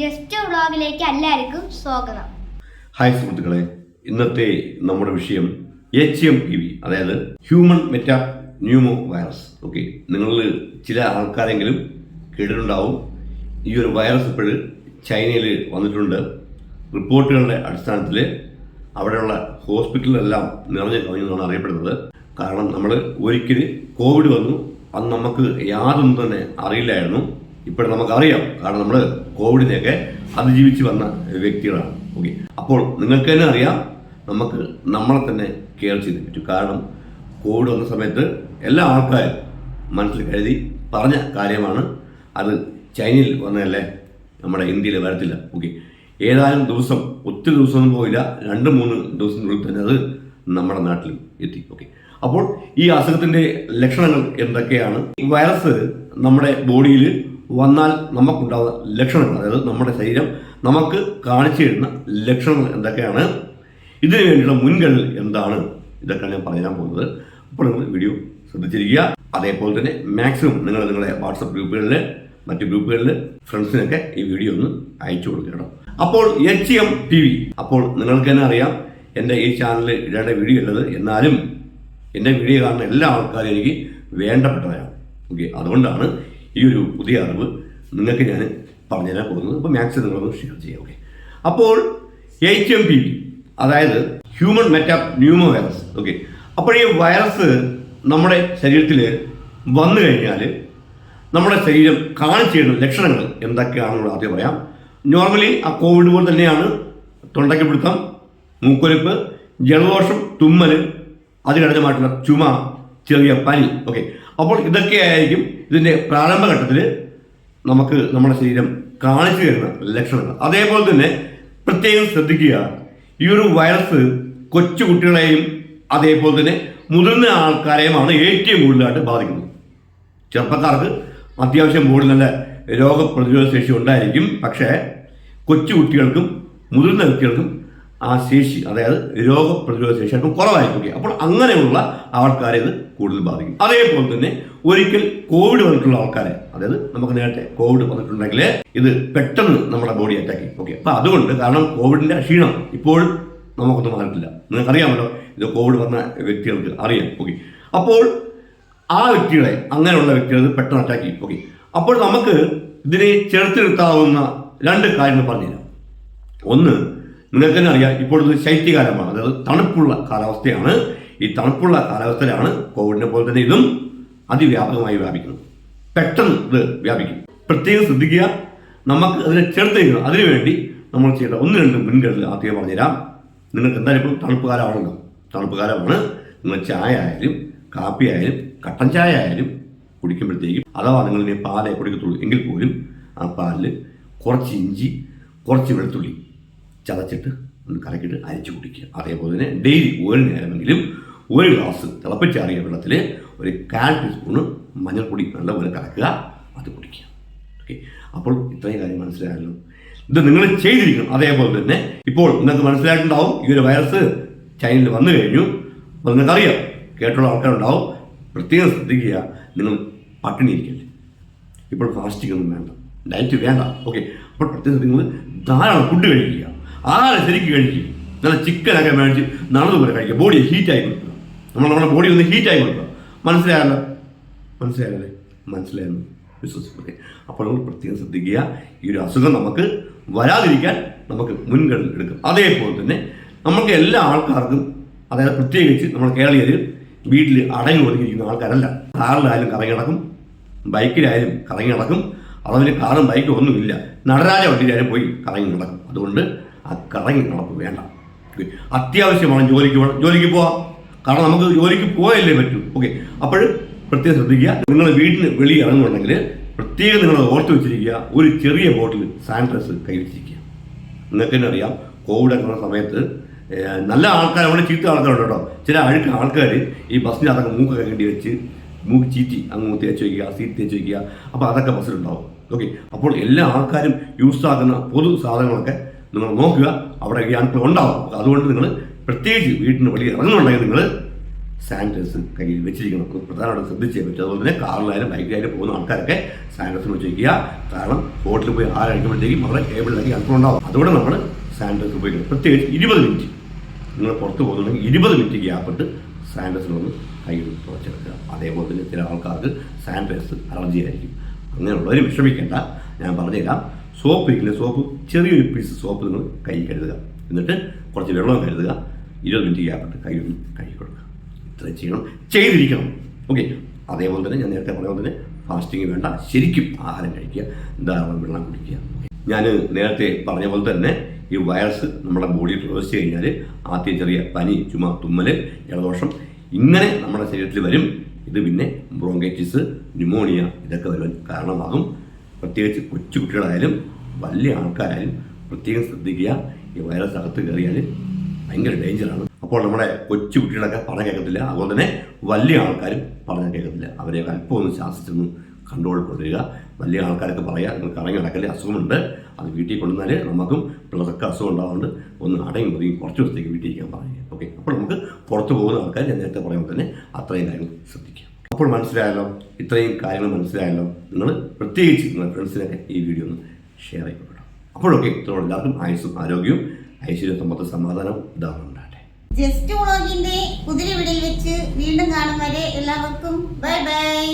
Just വ്ളോഗിലേക്ക് എല്ലാവർക്കും സ്വാഗതം. ഹായ് സുഹൃത്തുക്കളെ ഇന്നത്തെ നമ്മുടെ വിഷയം എച്ച് എം പി വി അതായത് human metapneumovirus okay നിങ്ങളിൽ ചില ആൾക്കാരെങ്കിലും കേട്ടിട്ടുണ്ടാവും. ഈ ഒരു വൈറസ് ഇപ്പോൾ ചൈനയിൽ വന്നിട്ടുണ്ട്. റിപ്പോർട്ടുകളുടെ അടിസ്ഥാനത്തിൽ അവിടെയുള്ള ഹോസ്പിറ്റലിലെല്ലാം നിറഞ്ഞു കവിഞ്ഞു എന്നാണ് അറിയപ്പെടുന്നത്. കാരണം നമ്മൾ ഒരിക്കൽ കോവിഡ് വന്നു അന്ന് നമുക്ക് യാതൊന്നും തന്നെ അറിയില്ലായിരുന്നു. ഇപ്പോൾ നമുക്കറിയാം. കാരണം നമ്മൾ കോവിഡിനെയൊക്കെ അതിജീവിച്ച് വന്ന വ്യക്തികളാണ്. ഓക്കെ അപ്പോൾ നിങ്ങൾക്ക് തന്നെ അറിയാം നമുക്ക് നമ്മളെ തന്നെ കെയർ ചെയ്ത് പറ്റും. കാരണം കോവിഡ് വന്ന സമയത്ത് എല്ലാ ആൾക്കാരും മനസ്സിൽ കരുതി പറഞ്ഞ കാര്യമാണ്. അത് ചൈനയിൽ വന്നതല്ലേ? നമ്മുടെ ഇന്ത്യയിൽ വരത്തില്ല. ഓക്കെ ഏതാനും ദിവസം ഒത്തിരി ദിവസമൊന്നും പോയില്ല. രണ്ട് മൂന്ന് ദിവസത്തിനുള്ളിൽ തന്നെ അത് നമ്മുടെ നാട്ടിൽ എത്തി. ഓക്കെ അപ്പോൾ ഈ അസുഖത്തിന്റെ ലക്ഷണങ്ങൾ എന്തൊക്കെയാണ്? ഈ വൈറസ് നമ്മുടെ ബോഡിയിൽ വന്നാൽ നമുക്കുണ്ടാകുന്ന ലക്ഷണങ്ങൾ അതായത് നമ്മുടെ ശരീരം നമുക്ക് കാണിച്ചു തരുന്ന ലക്ഷണങ്ങൾ എന്തൊക്കെയാണ്? ഇതിനു വേണ്ടിയുള്ള മുൻകളിൽ എന്താണ്? ഇതൊക്കെയാണ് ഞാൻ പറയാൻ പോകുന്നത്. അപ്പോൾ നിങ്ങൾ വീഡിയോ ശ്രദ്ധിച്ചിരിക്കുക. അതേപോലെ തന്നെ മാക്സിമം നിങ്ങൾ നിങ്ങളുടെ വാട്സപ്പ് ഗ്രൂപ്പുകളിൽ മറ്റ് ഗ്രൂപ്പുകളിൽ ഫ്രണ്ട്സിനൊക്കെ ഈ വീഡിയോ ഒന്ന് അയച്ചു കൊടുക്കണം അപ്പോൾ എച്ച് എം ടി വി അപ്പോൾ നിങ്ങൾക്ക് തന്നെ അറിയാം എന്റെ ഈ ചാനലിൽ ഇടേണ്ട വീഡിയോ ഉള്ളത്. എന്നാലും എന്റെ വീഡിയോ കാണുന്ന എല്ലാ ആൾക്കാരും എനിക്ക് വേണ്ടപ്പെട്ടവരാണ്. ഓക്കെ അതുകൊണ്ടാണ് ഈ ഒരു പുതിയ അറിവ് നിങ്ങൾക്ക് ഞാൻ പറഞ്ഞുതരാൻ പോകുന്നത്. അപ്പോൾ മാത്സ് നിങ്ങളൊന്ന് ഷെയർ ചെയ്യാം ഓക്കെ അപ്പോൾ എച്ച് എം പി അതായത് human metapneumovirus okay അപ്പോൾ ഈ വൈറസ് നമ്മുടെ ശരീരത്തിൽ വന്നു കഴിഞ്ഞാൽ നമ്മുടെ ശരീരം കാണിച്ചിരുന്ന ലക്ഷണങ്ങൾ എന്തൊക്കെയാണെന്ന് ആദ്യം പറയാം. നോർമലി ആ കോവിഡ് പോലെ തന്നെയാണ് തൊണ്ടയ്ക്ക് പിടുത്തം മൂക്കൊലിപ്പ് ജലദോഷം തുമ്മൽ അത് ചുമ ചെറിയ പനി ഓക്കെ അപ്പോൾ ഇതൊക്കെയായിരിക്കും ഇതിന്റെ പ്രാരംഭഘട്ടത്തിൽ നമുക്ക് നമ്മുടെ ശരീരം കാണിച്ചു തരുന്ന ലക്ഷണങ്ങൾ. അതേപോലെ തന്നെ പ്രത്യേകം ശ്രദ്ധിക്കുക ഈ ഒരു വൈറസ് കൊച്ചു കുട്ടികളെയും അതേപോലെ തന്നെ മുതിർന്ന ആൾക്കാരെയുമാണ് ഏറ്റവും കൂടുതലായിട്ട് ബാധിക്കുന്നത്. ചെറുപ്പക്കാർക്ക് അത്യാവശ്യം കൂടുതൽ നല്ല രോഗപ്രതിരോധ ശേഷി ഉണ്ടായിരിക്കും. പക്ഷേ കൊച്ചു കുട്ടികൾക്കും മുതിർന്ന വ്യക്തികൾക്കും ആ ശേഷി അതായത് രോഗപ്രതിരോധ ശേഷി അല്പം കുറവായിരിക്കും. അപ്പോൾ അങ്ങനെയുള്ള ആൾക്കാരെ ഇത് കൂടുതൽ ബാധിക്കും. അതേപോലെ തന്നെ ഒരിക്കൽ കോവിഡ് വന്നിട്ടുള്ള ആൾക്കാരെ അതായത് നമുക്ക് നേരത്തെ കോവിഡ് വന്നിട്ടുണ്ടെങ്കിൽ ഇത് പെട്ടെന്ന് നമ്മുടെ ബോഡി അറ്റാക്ക് ചെയ്യും. ഓക്കെ അപ്പോൾ അതുകൊണ്ട് കാരണം കോവിഡിന്റെ ക്ഷീണം ഇപ്പോഴും നമുക്കൊന്നും മാറിയിട്ടില്ല നിങ്ങൾക്കറിയാമല്ലോ ഇത് കോവിഡ് വന്ന വ്യക്തികൾക്ക് അറിയാം. ഓക്കെ അപ്പോൾ ആ വ്യക്തികളെ അങ്ങനെയുള്ള വ്യക്തികൾ പെട്ടെന്ന് അറ്റാക്ക് ചെയ്യും. ഓക്കെ അപ്പോൾ നമുക്ക് ഇതിനെ ചേർത്ത് രണ്ട് കാര്യങ്ങൾ പറഞ്ഞുതരാം. ഒന്ന് നിങ്ങൾക്ക് തന്നെ അറിയാം ഇപ്പോഴത്തെ ശൈത്യകാലമാണ്. അതായത് തണുപ്പുള്ള കാലാവസ്ഥയാണ്. ഈ തണുപ്പുള്ള കാലാവസ്ഥയിലാണ് കോവിഡിനെ പോലെ തന്നെ ഇതും അതിവ്യാപകമായി വ്യാപിക്കുന്നത്. പെട്ടെന്ന് ഇത് വ്യാപിക്കും. പ്രത്യേകം ശ്രദ്ധിക്കുക. നമുക്ക് അതിനെ ചെറുത്ത് വയ്ക്കണം അതിനുവേണ്ടി നമ്മൾ ചെയ്യേണ്ട ഒന്ന് രണ്ട് മുൻകരുതൽ ആദ്യം പറഞ്ഞുതരാം. നിങ്ങൾക്ക് എന്തായാലും ഇപ്പോൾ തണുപ്പ് കാലമാണല്ലോ. തണുപ്പ് കാലമാണ്. നിങ്ങൾ ചായ ആയാലും കാപ്പി ആയാലും കട്ടൻ ചായ ആയാലും കുടിക്കുമ്പോഴത്തേക്കും അഥവാ നിങ്ങൾ ഇനി പാലേ കുടിക്കത്തുള്ളൂ എങ്കിൽ പോലും ആ പാലിൽ കുറച്ച് ഇഞ്ചി കുറച്ച് വെളുത്തുള്ളി ചതച്ചിട്ട് ഒന്ന് കലക്കിയിട്ട് അരിച്ചു കുടിക്കുക. അതേപോലെ തന്നെ ഡെയിലി ഒരു നേരമെങ്കിലും ഒരു ഗ്ലാസ് തിളപ്പിച്ചാറിയ വെള്ളത്തിൽ ഒരു കാൽ ടീസ്പൂണ് മഞ്ഞൾപ്പൊടി നല്ലപോലെ കലക്കുക. അത് കുടിക്കുക. ഓക്കെ അപ്പോൾ ഇത്രയും കാര്യം മനസ്സിലായല്ലോ. ഇത് നിങ്ങൾ ചെയ്തിരിക്കണം. അതേപോലെ തന്നെ ഇപ്പോൾ നിങ്ങൾക്ക് മനസ്സിലായിട്ടുണ്ടാവും ഈ ഒരു വൈറസ് ചൈനയിൽ വന്നു കഴിഞ്ഞു. അപ്പോൾ നിങ്ങൾക്കറിയാം കേട്ടുള്ള ആൾക്കാരുണ്ടാവും. പ്രത്യേകം ശ്രദ്ധിക്കുക നിങ്ങൾ പട്ടിണി ഇരിക്കല്ലേ. ഇപ്പോൾ ഫാസ്റ്റിംഗ് ഒന്നും വേണ്ട. ഡയറ്റ് വേണ്ട. ഓക്കെ അപ്പോൾ പ്രത്യേകം നിങ്ങൾ ധാരാളം ഫുഡ് കഴിക്കുക. ആഹാരം ശരിക്കും കഴിക്കുക നല്ല ചിക്കനൊക്കെ മേടിച്ച് നടന്നുപോലെ കഴിക്കുക ബോഡിയെ ഹീറ്റായി കൊടുക്കുക. നമ്മൾ നമ്മുടെ ബോഡി ഒന്ന് ഹീറ്റായി കൊടുക്കുക. മനസ്സിലായല്ലോ? മനസ്സിലായല്ലേ? മനസ്സിലായെന്ന് വിശ്വസിക്കട്ടെ അപ്പോൾ നമ്മൾ പ്രത്യേകം ശ്രദ്ധിക്കുക. ഈ ഒരു അസുഖം നമുക്ക് വരാതിരിക്കാൻ നമുക്ക് മുൻകരുതൽ എടുക്കും. അതേപോലെ തന്നെ നമുക്ക് എല്ലാ ആൾക്കാർക്കും അതായത് പ്രത്യേകിച്ച് നമ്മൾ കേരളീയർ വീട്ടിൽ അടങ്ങി ഒതുങ്ങിയിരിക്കുന്ന ആൾക്കാരല്ല. കാറിലായാലും കറങ്ങി നടക്കും. ബൈക്കിലായാലും കറങ്ങി നടക്കും. അതവന് കാറും ബൈക്കും ഒന്നുമില്ല. നടരാജ വണ്ടിയിലായാലും പോയി കറങ്ങി നടക്കും. അതുകൊണ്ട് ആ കറങ്ങി നടപ്പ് വേണ്ട. അത്യാവശ്യമാണ് ജോലിക്ക് പോകണം ജോലിക്ക് പോവാം. കാരണം നമുക്ക് ജോലിക്ക് പോയല്ലേ പറ്റൂ. ഓക്കെ. അപ്പോൾ പ്രത്യേകം ശ്രദ്ധിക്കുക. നിങ്ങൾ വീട്ടിന് വെളിയിൽ ഇറങ്ങുന്നുണ്ടെങ്കിൽ പ്രത്യേകം നിങ്ങൾ ഓർത്ത് വെച്ചിരിക്കുക. ഒരു ചെറിയ ബോട്ടിൽ സാനിറ്റൈസർ കൈ വെച്ചിരിക്കുക. നിങ്ങൾക്ക് തന്നെ അറിയാം. കോവിഡ് എന്നുള്ള സമയത്ത് നല്ല ആൾക്കാർ അവിടെ ചീത്ത ആൾക്കാരുണ്ട് കേട്ടോ. ചില അഴുക്ക ആൾക്കാർ ഈ ബസ്സിനകത്തൊക്കെ മൂക്കൊക്കെ കണ്ടി വെച്ച് മൂക്ക് ചീറ്റി അങ്ങ് തേച്ച് വയ്ക്കുക സീറ്റ് തേച്ച് വയ്ക്കുക. അപ്പോൾ അതൊക്കെ ബസ്സിലുണ്ടാവും. ഓക്കെ. അപ്പോൾ എല്ലാ ആൾക്കാരും യൂസ് ആക്കുന്ന പൊതു സാധനങ്ങളൊക്കെ നിങ്ങൾ നോക്കുക അവിടെ ഈ അണുക്കൾ ഉണ്ടാവും. അതുകൊണ്ട് നിങ്ങൾ പ്രത്യേകിച്ച് വീട്ടിന് വെളിയിൽ ഇറങ്ങുന്നുണ്ടെങ്കിൽ നിങ്ങൾ സാനിറ്റൈസർ കയ്യിൽ വെച്ചിരിക്കണം. പ്രധാനമായിട്ട് ശ്രദ്ധിച്ചേ പറ്റും. അതുപോലെ തന്നെ കാറിലായാലും ബൈക്കിലായാലും പോകുന്ന ആൾക്കാരൊക്കെ സാനിറ്റൈസർ വെച്ച് വയ്ക്കുക കാരണം ഹോട്ടലിൽ പോയി ആരഴിക്കുമ്പോഴത്തേക്കും അവിടെ ടേബിളിലേക്ക് അണുക്കൾ ഉണ്ടാവും. അതുകൊണ്ട് നമ്മൾ സാനിറ്റൈസർ ഉപയോഗിക്കണം. പ്രത്യേകിച്ച് ഇരുപത് മിനിറ്റ്. നിങ്ങൾ പുറത്ത് പോകുന്നുണ്ടെങ്കിൽ ഇരുപത് മിനിറ്റ് ഗ്യാപ്പിട്ട് സാനിറ്റൈസർ ഒന്ന് കയ്യിൽ തുറച്ചെടുക്കുക. അതേപോലെ തന്നെ ചില ആൾക്കാർക്ക് സാനിറ്റൈസർ അലർജി ആയിരിക്കും അങ്ങനെയുള്ളവർ വിഷമിക്കേണ്ട. ഞാൻ പറഞ്ഞുതരാം. സോപ്പ് ഇല്ല സോപ്പ്. ചെറിയൊരു പീസ് സോപ്പ് നിങ്ങൾ കൈ കരുതുക. എന്നിട്ട് കുറച്ച് വെള്ളം കരുതുക. ഇരുപത് മിനിറ്റ് ഗ്യാപ്പിട്ട് കൈ കഴുകി കൊടുക്കുക. ഇത്ര ചെയ്യണം. ചെയ്തിരിക്കണം. ഓക്കെ അതേപോലെ തന്നെ ഞാൻ നേരത്തെ പറഞ്ഞ പോലെ തന്നെ ഫാസ്റ്റിംഗ് വേണ്ട. ശരിക്കും ആഹാരം കഴിക്കുക. ധാരാളം വെള്ളം കുടിക്കുക. ഞാൻ നേരത്തെ പറഞ്ഞ പോലെ തന്നെ ഈ വൈറസ് നമ്മുടെ ബോഡിയിൽ പ്രവേശിച്ച് കഴിഞ്ഞാൽ ആദ്യം ചെറിയ പനി ചുമ തുമ്മൽ ജലദോഷം ഇങ്ങനെ നമ്മുടെ ശരീരത്തിൽ വരും. ഇത് പിന്നെ ബ്രോങ്കൈറ്റിസ് ന്യൂമോണിയ ഇതൊക്കെ വരുവാൻ കാരണമാകും. പ്രത്യേകിച്ച് കൊച്ചു കുട്ടികളായാലും വലിയ ആൾക്കാരായാലും പ്രത്യേകം ശ്രദ്ധിക്കുക. ഈ വൈറസ് അകത്ത് കയറിയാൽ ഭയങ്കര ഡേഞ്ചറാണ് അപ്പോൾ നമ്മുടെ കൊച്ചു കുട്ടികളൊക്കെ പറഞ്ഞു കേൾക്കത്തില്ല. അതുപോലെ തന്നെ വലിയ ആൾക്കാരും പറഞ്ഞു കേൾക്കത്തില്ല. അവരെ അല്പം ഒന്ന് ശാസിച്ചൊന്ന് കൺട്രോൾ കൊണ്ടുവരിക. വലിയ ആൾക്കാരൊക്കെ പറയുക നിങ്ങൾക്ക് ഇറങ്ങി നടക്കൽ അസുഖമുണ്ട്. അത് വീട്ടിൽ കൊണ്ടുവന്നാൽ നമുക്കും പിള്ളേർക്ക് അസുഖം ഉണ്ടാവുന്നുണ്ട് ഒന്ന് അടങ്ങി ഒതുങ്ങി കുറച്ച് ദിവസത്തേക്ക് വീട്ടിൽ ഇരിക്കാൻ പറയുക. ഓക്കെ. അപ്പോൾ നമുക്ക് പുറത്തു പോകുന്ന ആൾക്കാർ ഞാൻ നേരത്തെ പറയുമ്പോൾ തന്നെ അത്രയും കാര്യങ്ങൾ ശ്രദ്ധിക്കുക. അപ്പോൾ മനസ്സിലായല്ലോ? ഇത്രയും കാര്യങ്ങൾ മനസ്സിലായല്ലോ? നിങ്ങൾ പ്രത്യേകിച്ച് നിങ്ങളുടെ ഫ്രണ്ട്സിനൊക്കെ ഈ വീഡിയോ ഒന്ന് ഷെയർ ചെയ്യപ്പെടണം അപ്പോഴൊക്കെ ഇത്രയുള്ള എല്ലാവർക്കും ആയുസ്സും ആരോഗ്യവും ഐശ്വര്യ സമ്പത്ത് സമാധാനവും ഇതാവും ഉണ്ടാകട്ടെ. ജസ്റ്റ് വ്ളോഗിന്റെ പുതിയ വീഡിയോയിൽ വെച്ച് വീണ്ടും കാണും വരെ എല്ലാവർക്കും. Bye bye.